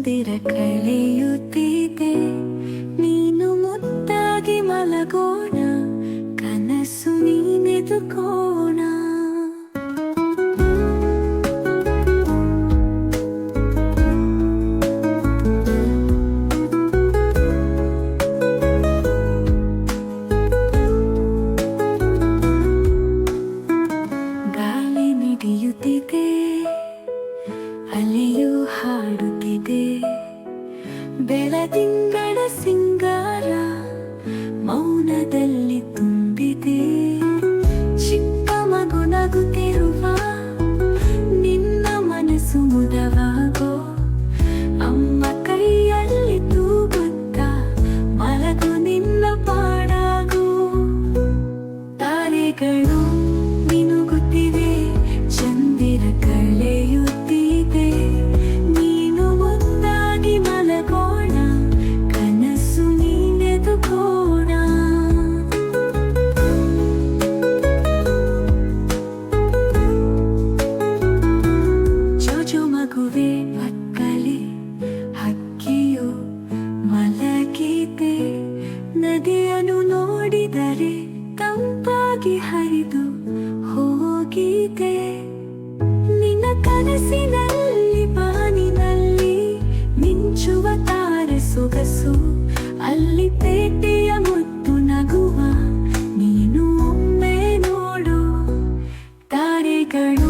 ಚಂದಿರ ಕಳೆಯುತ್ತಿದೆ. ನೀನು ಮುದ್ದಾಗಿ ಮಲಗೋಣ ಕನಸು ನೀನೆದುಕೋಣ. ಗಾಳಿ ಹಾಡುತ್ತಿದೆ ಬೆಳದಿಂಗಳ ಸಿಂಗಾರ ಮೌನದಲ್ಲಿ ನದಿಯನ್ನು ನೋಡಿದರೆ ತಂಪಾಗಿ ಹರಿದು ಹೋಗಿದೆ ನಿನ್ನ ಕನಸಿನಲ್ಲಿ, ಬಾನಿನಲ್ಲಿ ಮಿಂಚುವ ತಾರೆ ಸೊಗಸು, ಅಲ್ಲಿ ಪೇಟೆಯ ಮುತ್ತು ನಗುವ, ನೀನು ಒಮ್ಮೆ ನೋಡು. ತಾರೆಗಳು